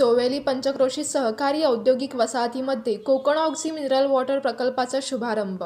सोवेली पंचक्रोशी सहकारी औद्योगिक वसाहतीमध्ये कोकण ऑक्सी मिनरल वॉटर प्रकल्पाचा शुभारंभ.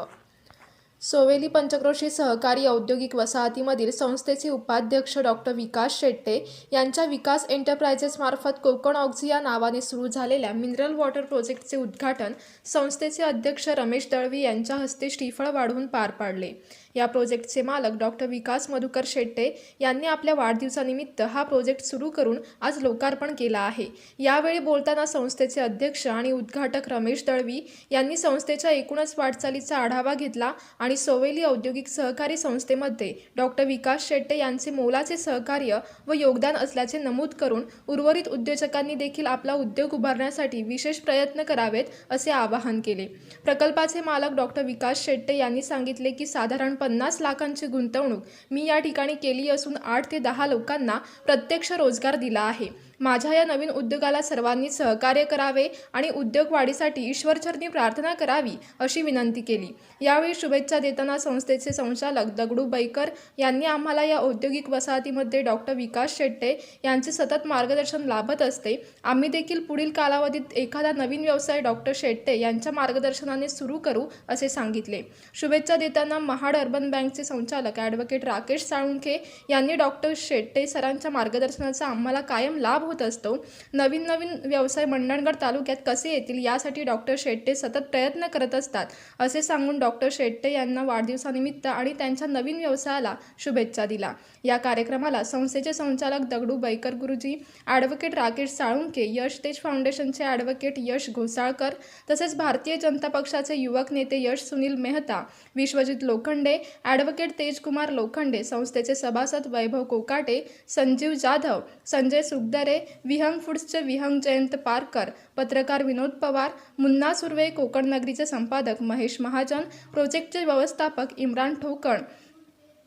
सोवेली पंचक्रोशी सहकारी औद्योगिक वसाहतीमधील संस्थेचे उपाध्यक्ष डॉक्टर विकास शेट्टे यांच्या विकास एंटरप्राइजेसमार्फत कोकण ऑक्झी या नावाने सुरू झालेल्या मिनरल वॉटर प्रोजेक्टचे उद्घाटन संस्थेचे अध्यक्ष रमेश दळवी यांच्या हस्ते श्रीफळ वाढवून पार पाडले. या प्रोजेक्टचे मालक डॉक्टर विकास मधुकर शेट्टे यांनी आपल्या वाढदिवसानिमित्त हा प्रोजेक्ट सुरू करून आज लोकार्पण केला आहे. यावेळी बोलताना संस्थेचे अध्यक्ष आणि उद्घाटक रमेश दळवी यांनी संस्थेच्या एकूणच वाटचालीचा आढावा घेतला आणि सोवेली औद्योगिक सहकारी संस्थेमध्ये डॉक्टर विकास शेट्टे यांचे मोलाचे सहकार्य व योगदान असल्याचे नमूद करून उर्वरित उद्योजकांनी देखील आपला उद्योग उभारण्यासाठी विशेष प्रयत्न करावेत असे आवाहन केले. प्रकल्पाचे मालक डॉक्टर विकास शेट्टे यांनी सांगितले की साधारण पन्नास लाखांची गुंतवणूक मी या ठिकाणी केली असून आठ ते दहा लोकांना प्रत्यक्ष रोजगार दिला आहे. माझ्या या नवीन उद्योगाला सर्वांनी सहकार्य करावे आणि उद्योग वाढीसाठी ईश्वरचरणी प्रार्थना करावी अशी विनंती केली. यावेळी शुभेच्छा देताना संस्थेचे संचालक दगडू बैकर यांनी आम्हाला या औद्योगिक वसाहतीमध्ये डॉक्टर विकास शेट्टे यांचे सतत मार्गदर्शन लाभत असते. आम्ही देखील पुढील कालावधीत एखादा नवीन व्यवसाय डॉक्टर शेट्टे यांच्या मार्गदर्शनाने सुरू करू असे सांगितले. शुभेच्छा देताना महाड अर्बन बँकचे संचालक ॲडव्होकेट राकेश साळुंखे यांनी डॉक्टर शेट्टे सरांच्या मार्गदर्शनाचा आम्हाला कायम लाभ होत असतो. नवीन नवीन व्यवसाय मंडणगड तालुक्यात कसे येतील यासाठी डॉक्टर शेट्टे सतत प्रयत्न करत असतात. असे सांगून डॉक्टर शेट्टे यांना वाढदिवसानिमित्त आणि त्यांच्या नवीन व्यवसायाला शुभेच्छा दिला. या कार्यक्रमाला संस्थेचे संचालक दगडू बैकर गुरुजी ॲडव्होकेट राकेश साळुंके यश तेज फाउंडेशनचे ॲडव्होकेट यश घोसाळकर तसेच भारतीय जनता पक्षाचे युवक नेते यश सुनील मेहता विश्वजित लोखंडे ॲडव्होकेट तेजकुमार लोखंडे संस्थेचे सभासद वैभव कोकाटे संजीव जाधव संजय सुगदरे विहंग फूड्सचे विहंग जयंत पारकर पत्रकार विनोद पवार मुन्ना सुर्वे कोकण नगरीचे संपादक महेश महाजन प्रोजेक्टचे व्यवस्थापक इम्रान ठोकण.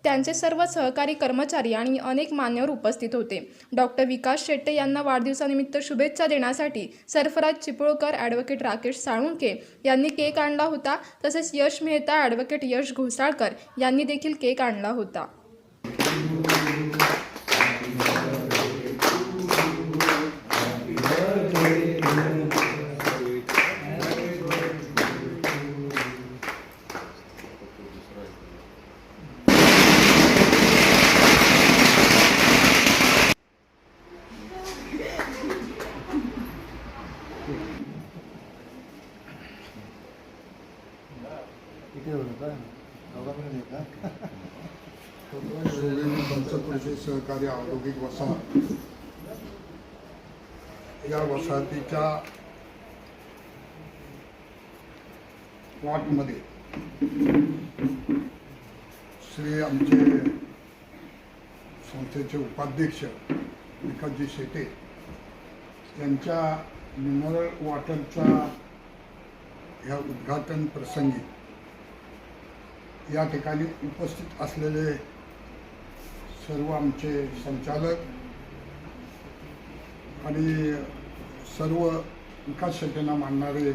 त्यांचे सर्व सहकारी कर्मचारी आणि अनेक मान्यवर उपस्थित होते. डॉक्टर विकास शेट्टे यांना वाढदिवसानिमित्त शुभेच्छा देण्यासाठी सरफराज चिपळूकर ॲडव्होकेट राकेश साळुंके यांनी केक आणला होता. तसेच यश मेहता ॲडव्होकेट यश घोसाळकर यांनी देखील केक आणला होता किती होतं का दोघांकडे आहे का सोनेरी पंचकृषी औद्योगिक वसाहत या वसाहतीच्या प्लॉटमध्ये श्री आमचे संस्थेचे उपाध्यक्ष विकासजी शेटे यांच्या मिनरल वॉटरच्या ह्या उद्घाटन प्रसंगी या ठिकाणी उपस्थित असलेले सर्व आमचे संचालक आणि सर्व विकास शेट्टींना मानणारे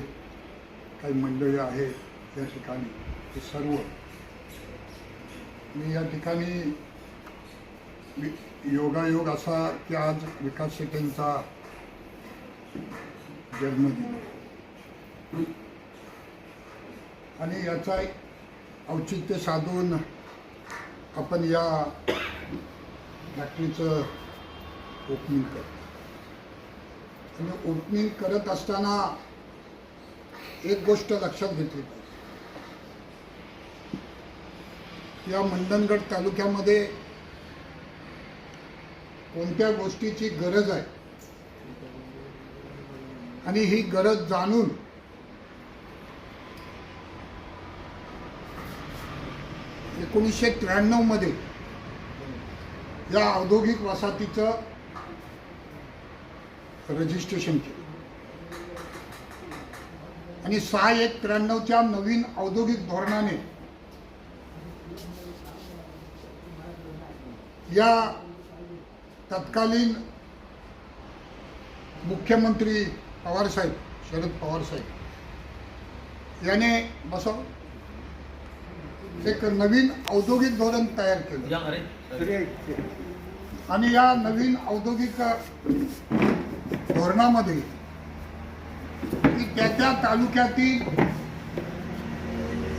काही मंडळी आहे या ठिकाणी. ते सर्व. मी या ठिकाणी योगायोग असा की आज विकास शेट्टींचा जन्मदिन आणि याचा एक औचित्य साधून आपण या फॅक्टरीचं ओपनिंग करत आणि ओपनिंग करत असताना एक गोष्ट लक्षात घेतली पाहिजे. या मंडणगड तालुक्यामध्ये कोणत्या गोष्टीची गरज आहे? आणि ही गरज जाणून एकोणीसशे त्र्याण्णवमध्ये या औद्योगिक वसाहतीचं रजिस्ट्रेशन केलं. आणि सहा एक त्र्याण्णवच्या नवीन औद्योगिक धोरणाने या तत्कालीन मुख्यमंत्री पवारसाहेब शरद पवारसाहेब याने बसव एक नवीन औद्योगिक धोरण तयार केलं. आणि या नवीन औद्योगिक धोरणामध्ये त्या त्या तालुक्यातील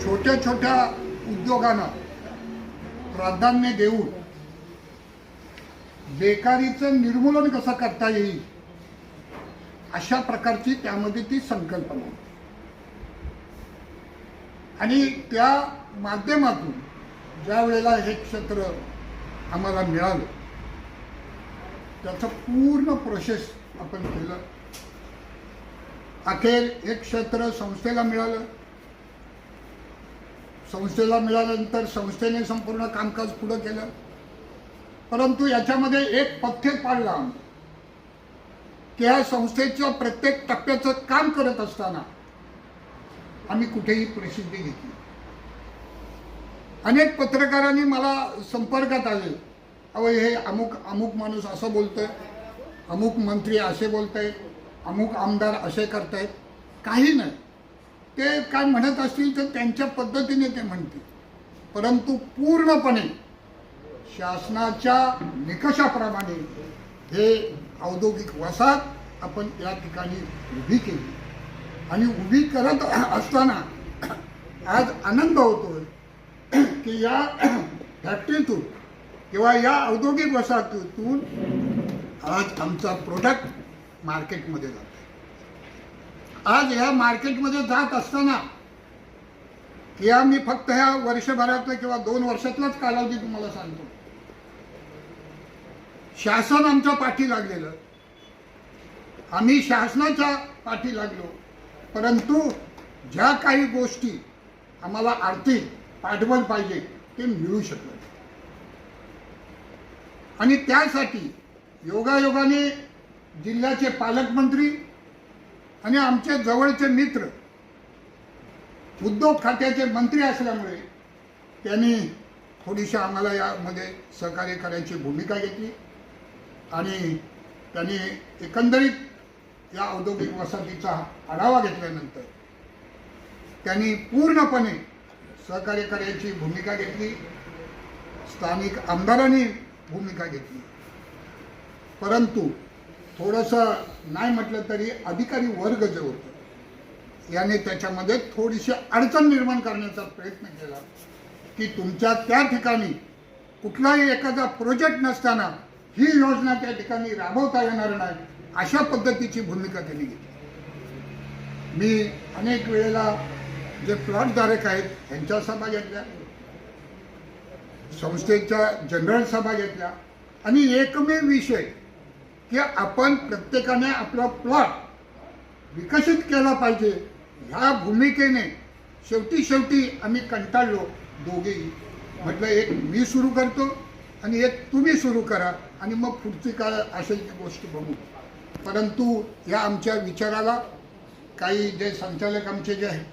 छोट्या छोट्या उद्योगांना प्राधान्य देऊन बेकारीचं निर्मूलन कसं करता येईल अशा प्रकारची त्यामध्ये ती संकल्पना. आणि त्या माध्यमातून ज्या वेळेला हे क्षेत्र आम्हाला मिळालं. त्याचं पूर्ण प्रोसेस आपण केलं. अखेर एक क्षेत्र संस्थेला मिळालं. संस्थेला मिळाल्यानंतर संस्थेने संपूर्ण कामकाज पुढं केलं. परंतु याच्यामध्ये एक पथ्य पाडला आम्ही. की या संस्थेच्या प्रत्येक टप्प्याचं काम करत असताना आम्ही कुठेही प्रसिद्धी घेतली अनेक पत्रकारांनी मला संपर्कात आले. अहो हे अमुक अमुक माणूस असं बोलतोय अमुक मंत्री असे बोलताय अमुक आमदार असे करतायत. काही नाही. ते काय म्हणत असतील तर त्यांच्या पद्धतीने ते म्हणतील. परंतु पूर्णपणे शासनाच्या निकषाप्रमाणे हे औद्योगिक वसाहत आपण या ठिकाणी उभी केली. आणि उभी करत असताना आज आनंद होतोय. की या फॅक्टरीतून किंवा या औद्योगिक वसाहतीतून आज आमचा प्रोडक्ट मार्केटमध्ये जातो आज या मार्केटमध्ये जात असताना या मी फक्त ह्या वर्षभरातलं किंवा दोन वर्षातलाच कालावधी तुम्हाला सांगतो. शासन आमच्या पाठी लागलेलं. आम्ही शासनाच्या पाठी लागलो. परंतु ज्या काही गोष्टी आम्हाला आर्थिक पाठबळ पाहिजे ते मिळू शकलं आणि त्यासाठी योगायोगाने जिल्ह्याचे पालकमंत्री आणि आमचे जवळचे मित्र उद्योग खात्याचे मंत्री असल्यामुळे त्यांनी थोडीशी आम्हाला यामध्ये सहकार्य करायची भूमिका घेतली आणि त्यांनी एकंदरीत या औद्योगिक वसाहतीचा आढावा घेतल्यानंतर त्यांनी पूर्णपणे सहकार्य करायची भूमिका घेतली. स्थानिक आमदारांनी भूमिका घेतली. परंतु थोडंसं नाही म्हटलं तरी अधिकारी वर्ग जे होतं याने त्याच्यामध्ये थोडीशी अडचण निर्माण करण्याचा प्रयत्न केला की तुमच्या त्या ठिकाणी कुठलाही एखादा प्रोजेक्ट नसताना ही योजना त्या ठिकाणी राबवता येणार नाही अशा पद्धतीची भूमिका त्यांनी घेतली. मी अनेक वेळेला जे प्लॉटधारक आहेत त्यांच्या सभा घेतल्या संस्थेच्या जनरल सभा घेतल्या आणि एकमेव विषय की आपण प्रत्येकाने आपला प्लॉट विकसित केला पाहिजे ह्या भूमिकेने शेवटी शेवटी आम्ही कंटाळलो दोघेही. म्हटलं एक मी सुरू करतो आणि एक तुम्ही सुरू करा आणि मग पुढची काय असेल ती गोष्ट बघू. परंतु या आमच्या विचाराला काही जे संचालक आमचे जे आहेत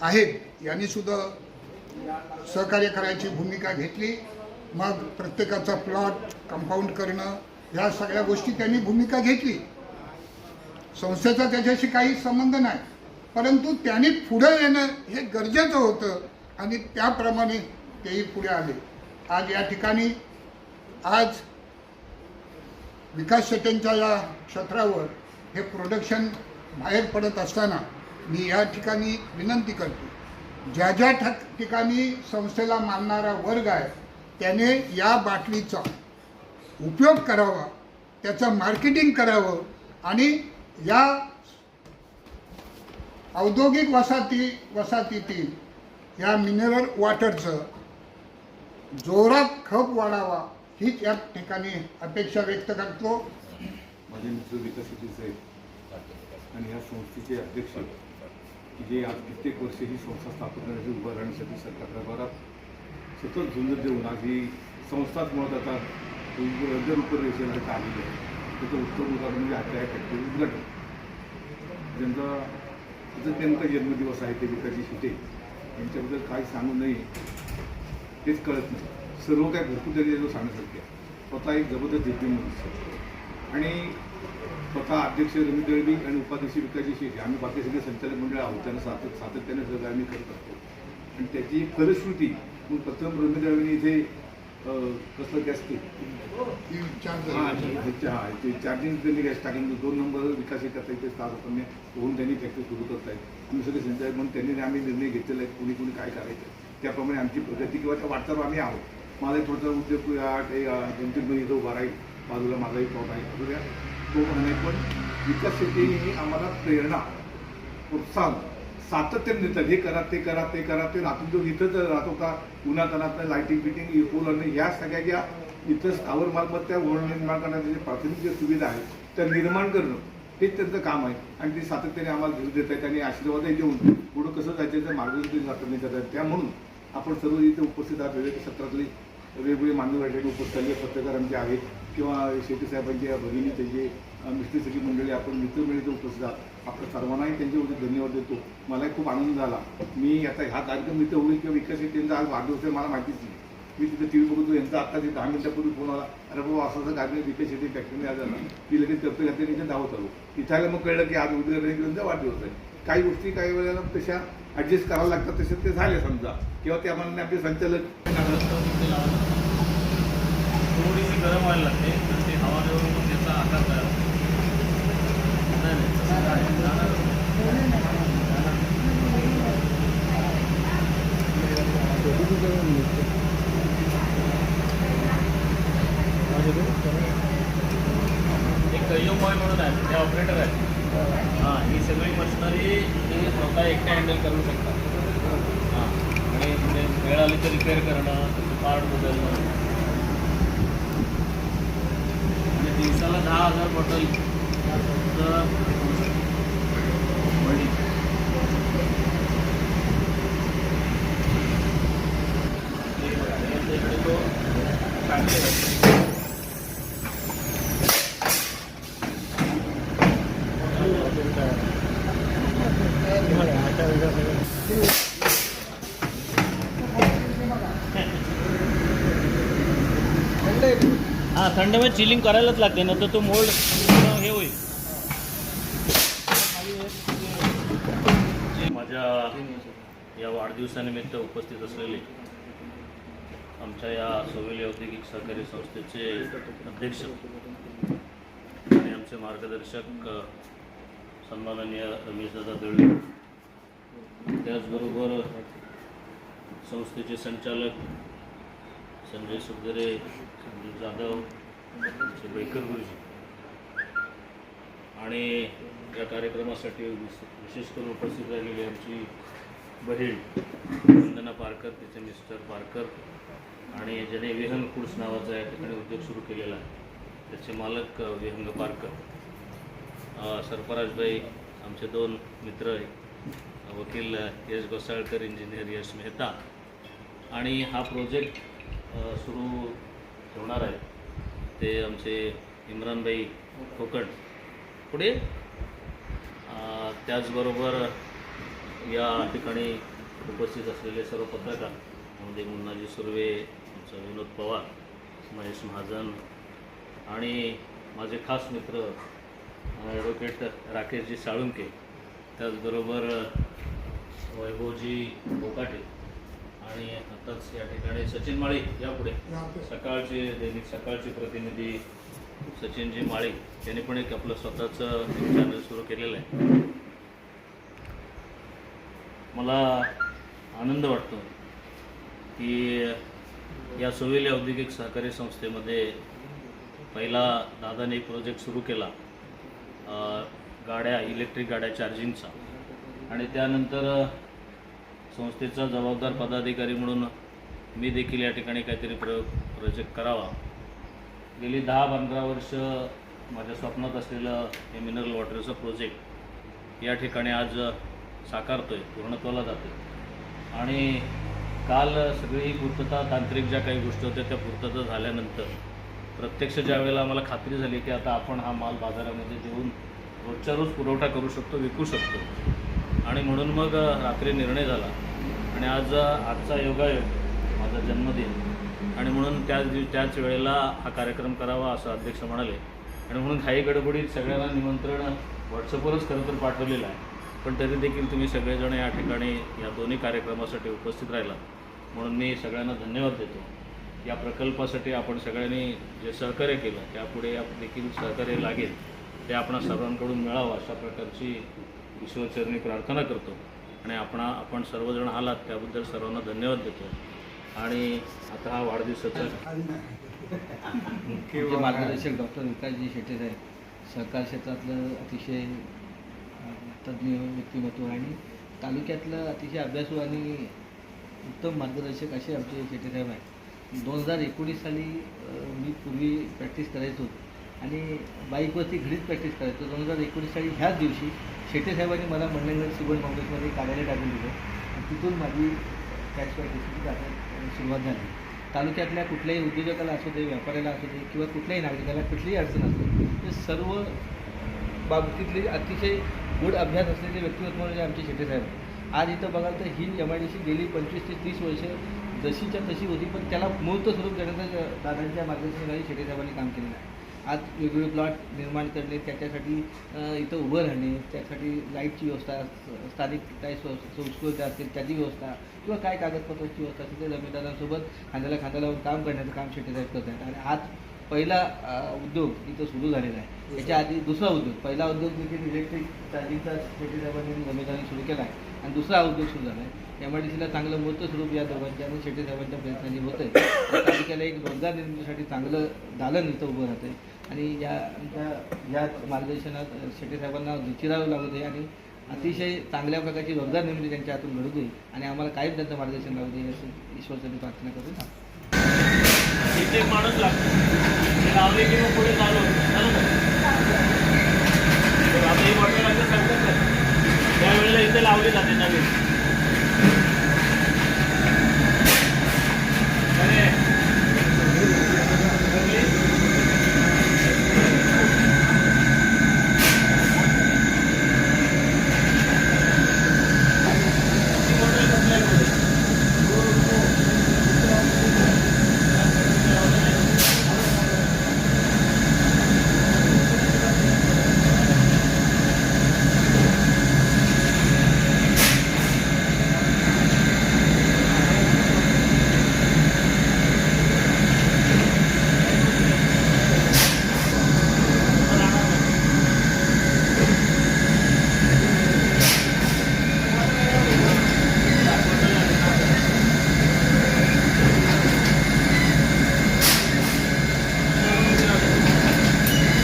आहेत. यांनी सुद्धा सहकार्य करायची भूमिका घेतली. मग प्रत्येकाचा प्लॉट कंपाऊंड करणं ह्या सगळ्या गोष्टी त्यांनी भूमिका घेतली. संस्थेचा त्याच्याशी काही संबंध नाही. परंतु त्यांनी पुढे येणं हे गरजेचं होतं आणि त्याप्रमाणे तेही पुढे आले. आज या ठिकाणी आज विकास शेट्यांच्या या क्षेत्रावर हे प्रोडक्शन बाहेर पडत असताना मी या ठिकाणी विनंती करतो. ज्या ज्या ठिकाणी संस्थेला मानणारा वर्ग आहे त्याने या बाटलीचा उपयोग करावा त्याचं मार्केटिंग करावं आणि या औद्योगिक वसाहती वसाहतीतील या मिनरल वॉटरचं जोरात खप वाढावा हीच या ठिकाणी अपेक्षा व्यक्त करतो. माझे मित्र विकसितीचे आणि ह्या संस्थेचे अध्यक्ष की जे आज कित्येक वर्ष ही संस्था स्थापन करण्याची उभं राहण्यासाठी सरकार दरबारात सतत झुंज देऊन आज ही संस्थाच मुळात आता रद्द रूपरेषेला आलेली आहे. त्याचं उत्तम उदाहरण म्हणजे आजच्या या फॅक्टरी उद्घाटन. ज्यांचा त्याचा त्यांचा जन्मदिवस आहे ते विकाजी शिटे यांच्याबद्दल काय सांगू नये तेच कळत नाही. सर्व काय भरपूर तरी सांगण्यासारखे स्वतः एक जबरदस्त दिव्य मनुष्य. आणि स्वतः अध्यक्ष रवी दळवी आणि उपाध्यक्ष विकाजी शेट्टी. आम्ही बाकी सगळे संचालक मंडळ आहोत. त्यांना सातत सातत्याने सगळं आम्ही करत असतो. आणि त्याची एक फलश्रुती मग प्रथम रवी दळवीने इथे कसलं गॅस ते? हा. ते- चार्जिंग त्यांनी गॅस टाकून दोन नंबर विकास करता इथे स्थापन होऊन त्यांनी फॅक्टरी सुरू करत आहेत आम्ही सगळे संचालक म्हणून त्यांनी आम्ही निर्णय घेतलेला आहे कुणी कुणी काय करायचं. त्याप्रमाणे आमची प्रगती किंवा त्या वाटचाल आम्ही आहोत. माझा थोडासा उद्योग दोन तीन महिने उभा राहील बाजूला माझाही प्लॉट आहे. तो म्हणणे पण विकसित ही आम्हाला प्रेरणा प्रोत्साहन सातत्याने देतात. हे करा ते करा ते करा ते रात्री जो इथंच राहतो का उन्हातानात लाईटिंग फिटिंग पोल ह्या सगळ्या ज्या इथं स्थावर मालमत्ता ओळख निर्माण करण्याच्या जे प्राथमिक ज्या सुविधा आहेत त्या निर्माण करणं हेच त्यांचं काम आहे. आणि ते सातत्याने आम्हाला घेऊ देत आहेत आणि आशीर्वादही देऊन पुढं कसं जायचं याचं मार्गदर्शन सातत्याने करतात त्या म्हणून आपण सर्व इथे उपस्थित आहात वेगवेगळ्या सत्रातली वेगवेगळे मान्यवर या ठिकाणी पत्रकार आमचे आहेत किंवा शेट्टी साहेबांच्या भगिनी त्यांचे मिस्त्री सगळी मंडळी आपण मित्रमंडळी उपस्थित आहात. आपल्या सर्वांनाही त्यांच्यावरती धन्यवाद देतो. मलाही खूप आनंद झाला. मी आता हा कार्यक्रम इथं होईल किंवा विकास त्यांचा आज वाढदिवस आहे मला माहितीच नाही. मी तिथे टी व्ही बघतो यांचा आत्ता ते दहा मिनिटापूर्वी फोन आला. अरे बाबा असं असं कार्यक्रम विकास शेट्टी फॅक्टरीने आज झाला की लगेच कर्तव्य घातली त्यांच्या धावत आलो. इथं आलं मग कळलं की आज उद्या वाढदिवस आहे. काही गोष्टी काही वेळेला तशा ॲडजस्ट करायला लागतात तसे ते झाले समजा. किंवा त्या मनाने आपले संचालक गरम व्हायला लागते तर ते हवा देऊन मग त्याचा आकार तयार होतो. नाही, नाही, तसं जाणार. एक कय्यम बॉय म्हणून आहे ते ऑपरेटर आहेत हां ही सगळी मशिनरी ते स्वतः एकटे हँडल करू शकतात हां आणि म्हणजे वेळ आली तर रिपेअर करणं पार्ट बदलणं आणि दिवसाला दहा हजार बॉटल इकडे तो टाकलेला आहे. हां थंडमध्ये चिलिंग करायलाच लागते ना तर तो मोल्ड हे होईल. माझ्या या वाढदिवसानिमित्त उपस्थित असलेले आमच्या या सोवेली औद्योगिक सहकारी संस्थेचे अध्यक्ष आणि आमचे मार्गदर्शक अ, सन्माननीय रमेशदादा दळवी त्याचबरोबर संस्थेचे संचालक संजय सुगरे संजीव जाधव बेकर गुरुजी. आणि या कार्यक्रमासाठी विशेष करून उपस्थित राहिलेली आमची बहीण वंदना पारकर तिचे मिस्टर पारकर आणि ज्याने विहंग फूड्स नावाचा या ठिकाणी उद्योग सुरू केलेला आहे त्याचे मालक विहंग पारकर. सरफराजबाई आमचे दोन मित्र वकील यश गोसाळकर इंजिनियर यश मेहता. आणि हा प्रोजेक्ट सुरू ठेवणार आहे ते आमचे इम्रानबाई कोकण पुढे? त्याचबरोबर या ठिकाणी उपस्थित असलेले सर्व पत्रकार म्हणजे मुन्नाजी सुर्वे आमचा विनोद पवार महेश महाजन आणि माझे खास मित्र ॲडव्होकेट राकेशजी साळुंके त्याचबरोबर वैभवजी बोकाटे. आणि आताच या ठिकाणी सचिन माळी यापुढे. सकाळचे दैनिक सकाळचे प्रतिनिधी सचिनजी माळी यांनी पण एक आपलं स्वतःचं चॅनल सुरू केलेलं आहे. मला आनंद वाटतो की या सोवेली औद्योगिक सहकारी संस्थेमध्ये पहिला दादाने एक प्रोजेक्ट सुरू केला गाड्या इलेक्ट्रिक गाड्या चार्जिंगचा आणि त्यानंतर संस्थेचा जबाबदार पदाधिकारी म्हणून मी देखील या ठिकाणी काहीतरी प्र प्रोजेक्ट करावा. गेली दहा पंधरा वर्ष माझ्या स्वप्नात असलेलं हे मिनरल वॉटरचं प्रोजेक्ट या ठिकाणी आज साकारतो आहे पूर्णत्वाला जातो आणि काल सगळी पूर्तता तांत्रिक ज्या काही गोष्टी होत्या त्या पूर्तता झाल्यानंतर प्रत्यक्ष ज्या वेळेला आम्हाला खात्री झाली की आता आपण हा माल बाजारामध्ये देऊन रोजच्या रोज पुरवठा करू शकतो विकू शकतो. आणि म्हणून मग रात्री निर्णय झाला. आणि आज आजचा योगायोग माझा जन्मदिन. आणि म्हणून त्याच दिव त्याच वेळेला हा कार्यक्रम करावा असं अध्यक्ष म्हणाले. आणि म्हणून घाई गडबडीत सगळ्यांना निमंत्रण व्हॉट्सअपवरच खरं तर पाठवलेलं आहे. पण तरी देखील तुम्ही सगळेजण या ठिकाणी या दोन्ही कार्यक्रमासाठी उपस्थित राहिला म्हणून मी सगळ्यांना धन्यवाद देतो. या प्रकल्पासाठी आपण सगळ्यांनी जे सहकार्य केलं त्यापुढे आप- देखील सहकार्य लागेल ते आपण सर्वांकडून मिळावं अशा प्रकारची ईश्वरचरणी प्रार्थना करतो. आणि आपण आपण सर्वजण आलात त्याबद्दल सर्वांना धन्यवाद देतो आणि आता हा वाढदिवसाचा मुख्य मार्गदर्शक डॉक्टर विकासजी शेटे साहेब सहकार क्षेत्रातलं अतिशय तज्ज्ञ व्यक्तिमत्व आणि तालुक्यातलं अतिशय अभ्यासू आणि उत्तम मार्गदर्शक असे आमचे शेटे साहेब आहेत. दोन हजार एकोणीस साली मी पूर्वी प्रॅक्टिस करायचो आणि बाईकवरती घरीच प्रॅक्टिस करायचो. दोन हजार एकोणीस साली ह्याच दिवशी शेटे साहेबांनी मला मंडलनगर सुबन काँग्रेसमध्ये कार्यालय टाकून दिलं. आणि तिथून माझी कॅश प्रॅक्टिसची आता सुरुवात झाली. तालुक्यातल्या कुठल्याही उद्योजकाला असू दे व्यापाऱ्याला असू दे किंवा कुठल्याही नागरिकाला कुठलीही अडचण असू दे ते सर्व बाबतीतले अतिशय गुढ अभ्यास असलेले व्यक्तिमत्व म्हणजे आमचे शेटे साहेब. आज इथं बघाल तर ही एम आय डी सी गेली पंचवीस ते तीस वर्ष जशीच्या तशी होती पण त्याला मूर्त स्वरूप देण्याचं दादांच्या मार्गदर्शनाखाली शेटे साहेबांनी काम केलेलं आहे. आज वेगवेगळे प्लॉट निर्माण करणे त्याच्यासाठी इथं उभं राहणे त्यासाठी लाईटची व्यवस्था स्थानिक काही स्व संस्कृती असतील त्याची व्यवस्था किंवा काय कागदपत्रांची व्यवस्था असेल ते जमीनदारांसोबत खांद्याला खांद्याला लावून काम करण्याचं काम शेटे साहेब करत आहेत. आणि आज पहिला उद्योग इथं सुरू झालेला आहे. याच्या आधी दुसरा उद्योग पहिला उद्योग देखील इलेक्ट्रिक चार्जिंगचा शेटे साहेबांनी जमीनदारांनी सुरू केला आहे. आणि दुसरा उद्योग सुरू झाला आहे. एम आय डी सीला चांगलं मूर्त स्वरूप या दोघांच्या आणि शेटे साहेबांच्या प्रयत्नांनी होतं आहे तालुक्याला एक रोजगार निर्मितीसाठी चांगलं दालन इथं उभं राहतं आहे आणि या आमच्या या मार्गदर्शनात शेट्टी साहेबांना विचारावं लागू दे आणि अतिशय चांगल्या प्रकारची रोजगार निर्मिती त्यांच्या हातून घडू दे आणि आम्हाला कायम त्यांचं मार्गदर्शन लागू दे असं ईश्वरसाठी प्रार्थना करू इथे एक माणूस लागतो. लावले की मग पुढे चालू झालं सांगतात त्यावेळेला इथे लावली जाते नवीन अरे ती बॉटल कसल्या मध्ये?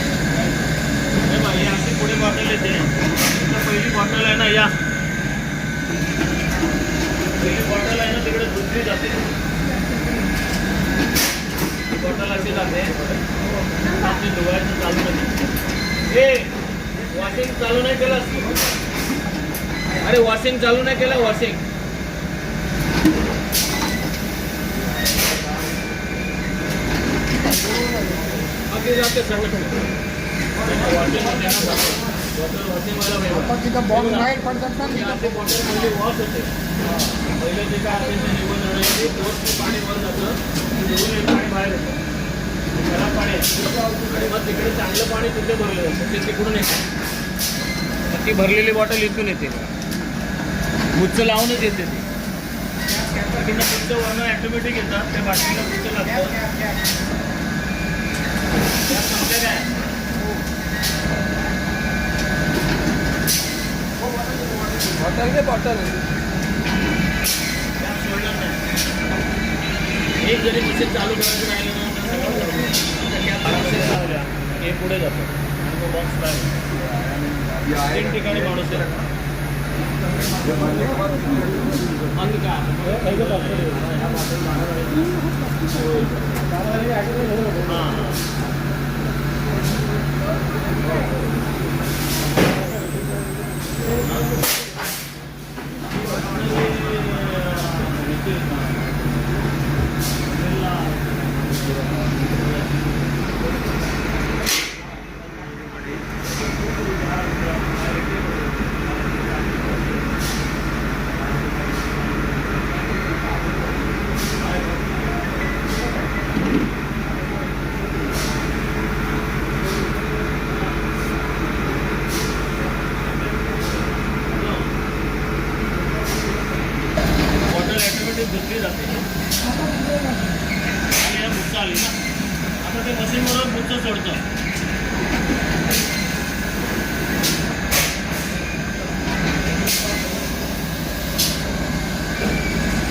हे बघ, ही अशी पुढे बॉटल येते इथं पहिली बॉटल आहे ना या पहिली बॉटल आहे ना तिकडे दुसरी जाते ही बॉटल अशी जाते आपली धुवायचं चालू नाही ए वॉशिंग चालू नाही केलं अरे वॉशिंग चालू नाही केलं वॉशिंग बाकी जाते सगळं पण तिथं बॉम्ब बाहेर पडतात ना आणि असे बॉटल पहिले वॉश होते पहिले जे काय असेल ते निघून जाते पाणी हे पाणी बाहेर येतं खराब पाणी आहे आणि मग तिकडे चांगलं पाणी तिथे भरलं जातं ते तिकडून येतं ती भरलेली बॉटल इथून येते गुच्छ लावूनच येते ती तिकडनं गुच्छ वरनं ॲटोमॅटिक येतात त्या बाटलीला गुच्छ लागतं काय एक जरी मिशन चालू करायचं राहिलं ना हे पुढे जातो बॉक्स बाहेर तीन ठिकाणी माणूस हां Thank you.